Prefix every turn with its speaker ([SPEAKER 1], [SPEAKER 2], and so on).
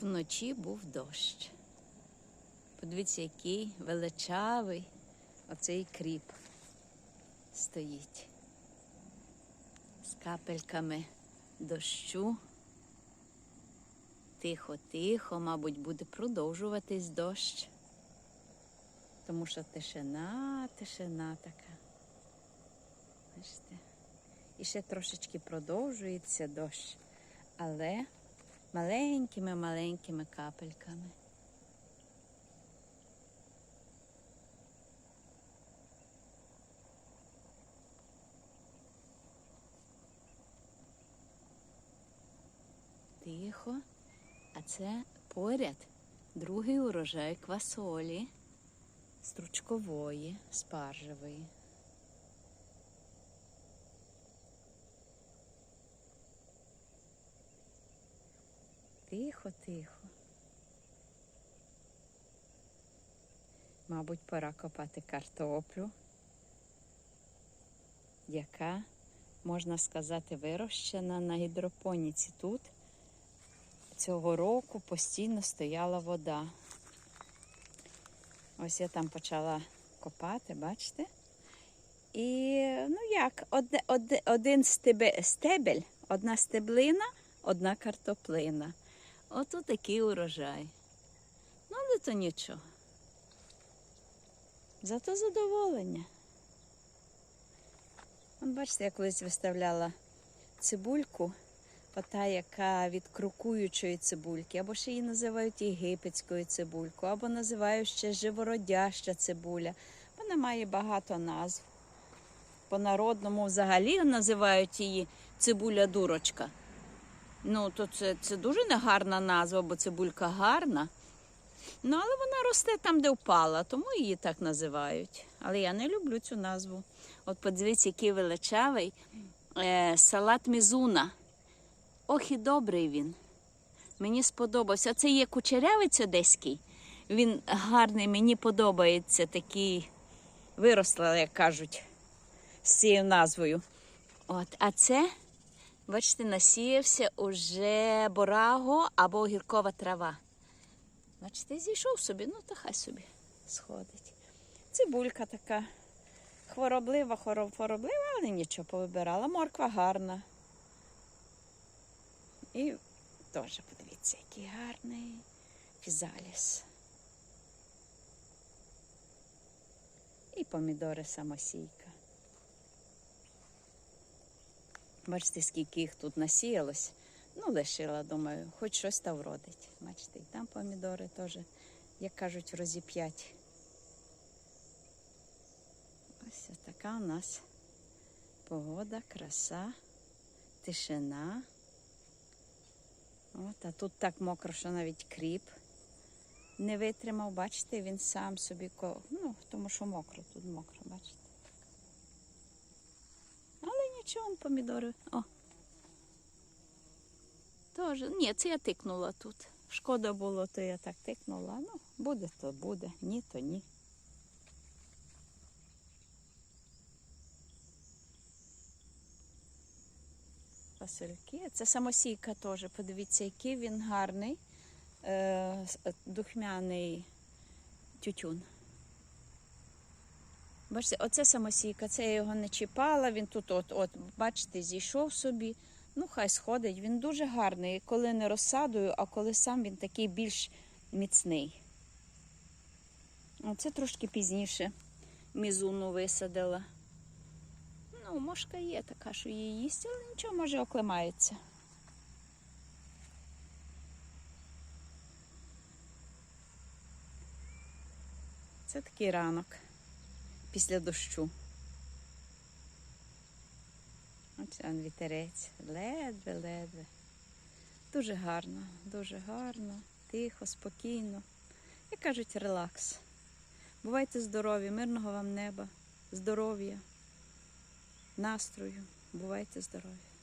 [SPEAKER 1] Вночі був дощ. Подивіться, який величавий оцей кріп стоїть. З капельками дощу. Тихо-тихо, мабуть, буде продовжуватись дощ. Тому що тишина, тишина така. Бачите? І ще трошечки продовжується дощ, але маленькими-маленькими капельками. Тихо. А це поряд другий урожай квасолі, стручкової, спаржевої. Тихо, тихо. Мабуть, пора копати картоплю, яка, можна сказати, вирощена на гідропоніці. Тут цього року постійно стояла вода. Ось я там почала копати, бачите? І ну як, одне, одне, один стебе, стебель, одна стеблина, одна картоплина. Ото такий урожай. Ну, але то нічого. Зато задоволення. Бачите, я колись виставляла цибульку, ота, яка від крокуючої цибульки, або ще її називають єгипетською цибулькою, або називають ще живородяща цибуля. Вона має багато назв. По-народному взагалі називають її цибуля-дурочка. Ну, то це, це дуже негарна назва, бо цибулька гарна. Ну, але вона росте там, де впала, тому її так називають. Але я не люблю цю назву. От подивіться, який величавий е, салат мізуна. Ох, і добрий він. Мені сподобався. Це є кучерявець одеський. Він гарний, мені подобається такий. Виросла, як кажуть, з цією назвою. От, а це, бачите, насіявся уже бораго або огіркова трава. Бачите, зійшов собі, ну то хай собі сходить. Цибулька така хвороблива, хвороблива, але нічого повибирала. Морква гарна. І теж подивіться, який гарний фізаліс. І помідори самосійка. Бачите, скільки їх тут насіялось. Ну, лишила, думаю, хоч щось та вродить. Бачите, і там помідори теж, як кажуть, розіп'ять. Ось така у нас погода, краса, тишина. От, а тут так мокро, що навіть кріп не витримав. Бачите, він сам собі ну, тому що мокро, тут мокро, бачите. Нічого, он помідори. О. Тоже. Ні, це я тикнула тут. Шкода було, то я так тикнула. Ну, буде, то буде, ні, то ні. Фасольки. Це самосійка теж. Подивіться, який він гарний, е, е, духмяний тютюн. Бачите, оце самосійка, це я його не чіпала, він тут, от, от, бачите, зійшов собі. Ну, хай сходить. Він дуже гарний, коли не розсадою, а коли сам він такий більш міцний. Оце трошки пізніше мізуну висадила. Ну, мошка є така, що її їсть, але нічого, може, оклемається. Це такий ранок після дощу. Ось он вітерець. Ледве-ледве. Дуже гарно, дуже гарно, тихо, спокійно. Як кажуть, релакс. Бувайте здорові, мирного вам неба, здоров'я, настрою. Бувайте здорові.